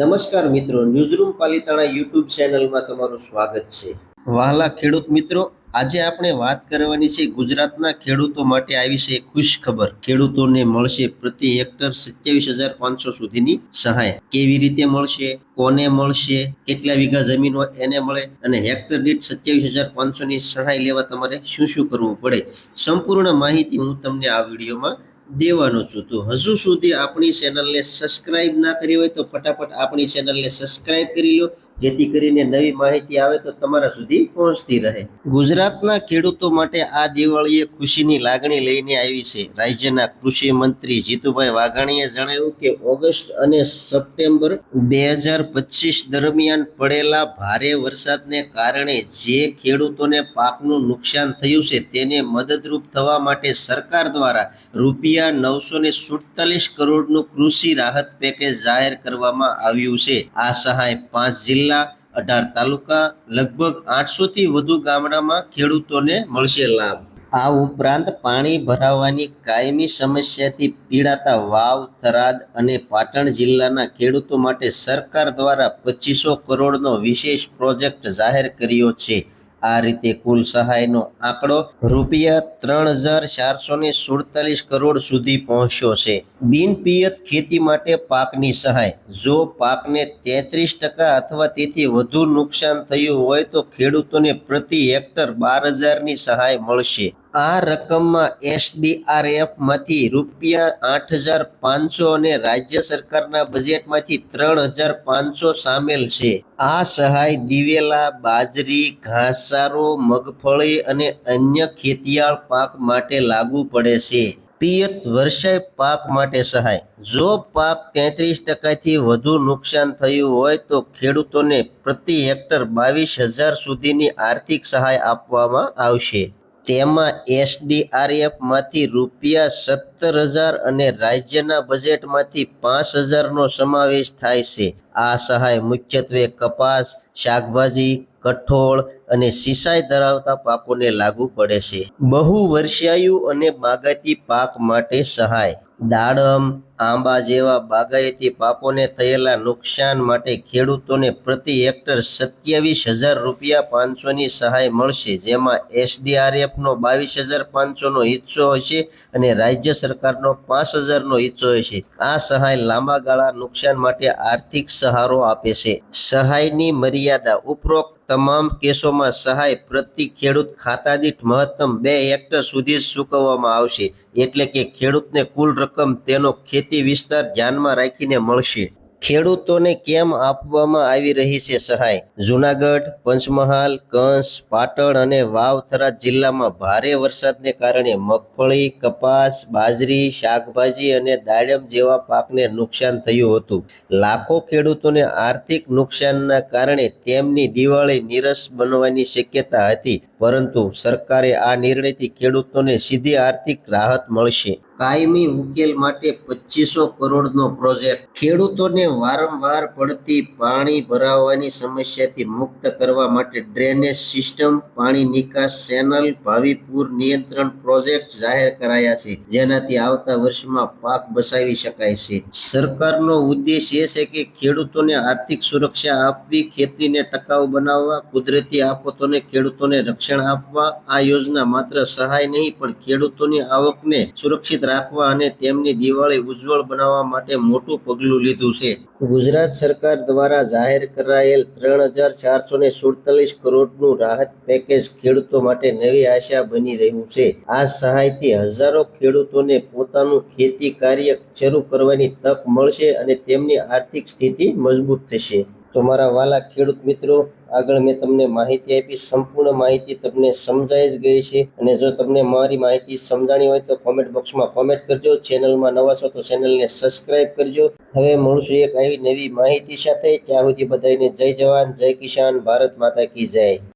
નમસ્કાર મિત્રો newsroom Palitana YouTube ચેનલમાં તમારું સ્વાગત છે. વહાલા ખેડૂત મિત્રો, આજે આપણે વાત કરવાની છે ગુજરાતના ખેડૂતો માટે આવી છે ખુશ ખબર. ખેડૂતોને મળશે પ્રતિ હેક્ટર સત્યાવીસ હજાર પાંચસો સુધીની સહાય. કેવી રીતે મળશે, કોને મળશે, કેટલા વીઘા જમીન હોય એને મળે અને હેક્ટર દીઠ સત્યાવીસ હજાર પાંચસોની સહાય લેવા તમારે શું શું કરવું પડે? સંપૂર્ણ માહિતી હું તમને આ વિડીયોમાં દેવાનો છું. તો હજુ સુધી આપણી ચેનલને સબસ્ક્રાઇબ ના કરી હોય તો ફટાફટ આપણી ચેનલને સબસ્ક્રાઇબ કરી લો, જેથી કરીને નવી માહિતી આવે તો તમારા સુધી પહોંચતી રહે. ગુજરાતના ખેડૂતો માટે આ દિવાળીએ ખુશીની લાગણી લઈને આવી છે. રાજ્યના કૃષિ મંત્રી જીતુભાઈ વાઘાણીએ જણાવ્યું કે ઓગસ્ટ અને સપ્ટેમ્બર બે હજાર પચીસ દરમિયાન પડેલા ભારે વરસાદને કારણે જે ખેડૂતોને પાકનું નુકસાન થયું છે તેને મદદરૂપ થવા માટે સરકાર દ્વારા રૂપિયા નવસો ને સુડતાલીસ કરોડનું કૃષિ રાહત પેકેજ જાહેર કરવામાં આવ્યું છે. આ સહાય પાંચ જિલ્લા, અઢાર તાલુકા, લગભગ આઠસો થી વધુ ગામડામાં ખેડૂતોને મળશે લાભ. આ ઉપરાંત પાણી ભરાવાની કાયમી સમસ્યાથી પીડાતા વાવ, થરાદ અને પાટણ જિલ્લાના ખેડૂતો માટે સરકાર દ્વારા પચીસો કરોડનો વિશેષ પ્રોજેક્ટ જાહેર કર્યો છે. આ રીતે કુલ સહાયનો આંકડો રૂપિયા ત્રણ હજાર ચારસો ને સુડતાલીસ કરોડ સુધી પહોંચ્યો છે. બિનપિયત ખેતી માટે પાકની સહાય. જો પાકને તેત્રીસ ટકા અથવા તેથી વધુ નુકસાન થયું હોય તો ખેડૂતોને પ્રતિ હેક્ટર બાર હજારની સહાય મળશે. આ રકમમાં એસડીઆરએફમાંથી રૂપિયા આઠ હજાર પાંચસો અને રાજ્ય સરકારના બજેટમાંથી ત્રણ હજાર પાંચસો સામેલ છે. આ સહાય દિવેલા, બાજરી, ઘાસચારો, મગફળી અને અન્ય ખેતિયાળ પાક માટે લાગુ પડે છે. પિયત વર્ષાય પાક માટે સહાય. જો પાક તેત્રીસ ટકાથી વધુ નુકસાન થયું હોય તો ખેડૂતોને પ્રતિ હેક્ટર બાવીસ હજાર સુધીની આર્થિક સહાય આપવામાં આવશે. તેમાં એસડીઆરએફમાંથી રૂપિયા સત્તર હજાર અને રાજ્યના બજેટમાંથી પાંચ હજારનો સમાવેશ થાય છે. આ સહાય મુખ્યત્વે કપાસ, શાકભાજી કઠોળ અને સિંચાઈ ધરાવતા પાકોને લાગુ પડે છે. બહુ વર્ષાયુ અને બાગાયતી પાક માટે સહાય. દાડમ, આંબા જેવા બાગાયતી પાકોને થયેલા નુકસાન માટે ખેડૂતોને પ્રતિ હેક્ટર સત્યાવીસ હજાર રૂપિયા પાંચસોની સહાય મળશે, જેમાં એસડીઆરએફનો બાવીસ હજાર પાંચસોનો હિસ્સો હશે અને રાજ્ય સરકારનો પાંચ હજારનો હિસ્સો હશે. આ સહાય લાંબા ગાળા નુકસાન માટે આર્થિક સહારો આપે છે. સહાયની મર્યાદા ઉપરોક્ત તમામ કેસોમાં સહાય પ્રતિ ખેડૂત ખાતા દીઠ મહત્તમ બે હેક્ટર સુધી જ ચૂકવવામાં આવશે. એટલે કે ખેડૂતને કુલ રકમ તેનો ખેતી વિસ્તાર ધ્યાનમાં રાખીને મળશે. ખેડૂતોને કેમ આપવામાં આવી રહી છે સહાય? જુનાગઢ, પંચમહાલ, કંસ, પાટણ અને વાવથરા જિલ્લામાં ભારે વરસાદને કારણે મગફળી, કપાસ, બાજરી, શાકભાજી અને દાડમ જેવા પાકને નુકસાન થયું હતું. લાખો ખેડૂતોને આર્થિક નુકસાનના કારણે તેમની દિવાળી નીરસ બનવાની શક્યતા હતી, પરંતુ સરકારે આ નિર્ણયથી ખેડૂતોને સીધી આર્થિક રાહત મળશે. કાયમી ઉકેલ માટે પચીસો કરોડનો પ્રોજેક્ટ. ખેડૂતોને વારંવાર પડતી પાણી ભરાવાની સમસ્યાથી મુક્ત કરવા માટે ડ્રેનેજ સિસ્ટમ, પાણી નિકાસ ચેનલ ભાવિ નિયંત્રણ પ્રોજેક્ટ જાહેર કરાયા છે, જેનાથી આવતા વર્ષમાં પાક બચાવી શકાય છે. સરકારનો ઉદ્દેશ એ છે કે ખેડૂતોને આર્થિક સુરક્ષા આપવી, ખેતીને ટકાઉ બનાવવા, કુદરતી આફતોને ખેડૂતોને રક્ષણ આપવા. આ યોજના માત્ર સહાય નહીં, પણ ખેડૂતોની આવકને સુરક્ષિત રાખવા અને તેમની દિવાળી ઉજ્જવળ બનાવવા માટે મોટું પગલું લીધું છે. ગુજરાત સરકાર દ્વારા જાહેર કરાયેલ ત્રણ હજાર ચારસો ને સુડતાલીસ કરોડનું રાહત પેકેજ ખેડૂતો માટે નવી આશા બની રહ્યું છે. આ સહાયથી હજારો ખેડૂતોને પોતાનું ખેતી કાર્ય શરૂ કરવાની તક મળશે અને તેમની આર્થિક સ્થિતિ મજબૂત થશે. તો મારા વાલા ખેડૂત મિત્રો, આગળ મેં તમને માહિતી આપી, સંપૂર્ણ માહિતી તમને સમજાઈ જ ગઈ છે. અને જો તમને મારી માહિતી સમજાણી હોય તો કોમેન્ટ બોક્સમાં કોમેન્ટ કરજો. ચેનલમાં નવા છો તો ચેનલને સબસ્ક્રાઇબ કરજો. હવે મળશું એક આવી નવી માહિતી સાથે. ત્યાં સુધી બધાને જય જવાન, જય કિસાન, ભારત માતા કી જય.